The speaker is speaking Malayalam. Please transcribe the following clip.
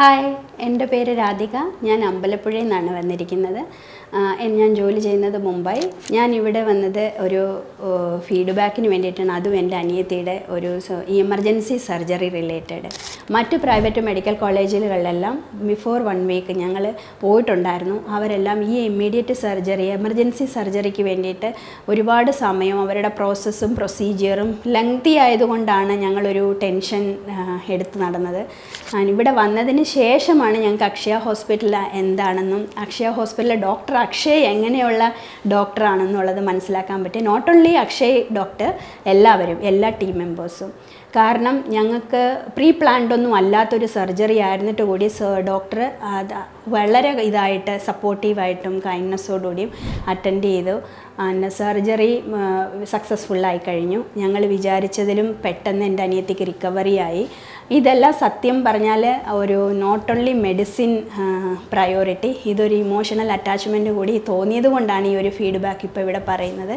ഹായ് എന്റെ പേര് രാധിക. ഞാൻ അമ്പലപ്പുഴയിൽ നിന്നാണ് വന്നിരിക്കുന്നത്. ഞാൻ ജോലി ചെയ്യുന്നത് മുംബൈ. ഞാൻ ഇവിടെ വന്നത് ഒരു ഫീഡ്ബാക്കിന് വേണ്ടിയിട്ടാണ്. അതും എന്റെ അനിയത്തിയുടെ ഒരു എമർജൻസി സർജറി റിലേറ്റഡ്. മറ്റ് പ്രൈവറ്റ് മെഡിക്കൽ കോളേജുകളിലെല്ലാം ബിഫോർ വൺ വീക്ക് ഞങ്ങൾ പോയിട്ടുണ്ടായിരുന്നു. അവരെല്ലാം ഈ ഇമ്മീഡിയറ്റ് സർജറി എമർജൻസി സർജറിക്ക് വേണ്ടിയിട്ട് ഒരുപാട് സമയം അവരുടെ പ്രോസസ്സും പ്രൊസീജിയറും ലെങ്തി ആയതുകൊണ്ടാണ് ഞങ്ങളൊരു ടെൻഷൻ എടുത്ത് നടന്നത്. ഇവിടെ വന്നതിന് ശേഷമാണ് ഞങ്ങൾക്ക് അക്ഷയ ഹോസ്പിറ്റൽ എന്താണെന്നും അക്ഷയ ഹോസ്പിറ്റലിലെ ഡോക്ടർ അക്ഷയ് എങ്ങനെയുള്ള ഡോക്ടറാണെന്നുള്ളത് മനസ്സിലാക്കാൻ പറ്റി നോട്ട് ഓൺലി അക്ഷയ് ഡോക്ടർ എല്ലാവരും എല്ലാ ടീം മെമ്പേഴ്സും കാരണം ഞങ്ങൾക്ക് പ്രീ പ്ലാൻഡ് ഒന്നും അല്ലാത്തൊരു സർജറി ആയിരുന്നിട്ട് കൂടി ഡോക്ടർ വളരെ ഇതായിട്ട് സപ്പോർട്ടീവായിട്ടും കൈൻഡ്നെസ്സോടുകൂടിയും അറ്റൻഡ് ചെയ്തു. സർജറി സക്സസ്ഫുള്ളായി കഴിഞ്ഞു. ഞങ്ങൾ വിചാരിച്ചതിലും പെട്ടെന്ന് എന്റെ അനിയത്തിക്ക് റിക്കവറി ആയി. ഇതെല്ലാം സത്യം പറഞ്ഞാൽ ഒരു നോട്ട് ഓൺലി മെഡിസിൻ പ്രയോറിറ്റി ഇതൊരു ഇമോഷണൽ അറ്റാച്ച്മെന്റ് കൂടി തോന്നിയത് കൊണ്ടാണ് ഈ ഒരു ഫീഡ്ബാക്ക് ഇപ്പോൾ ഇവിടെ പറയുന്നത്.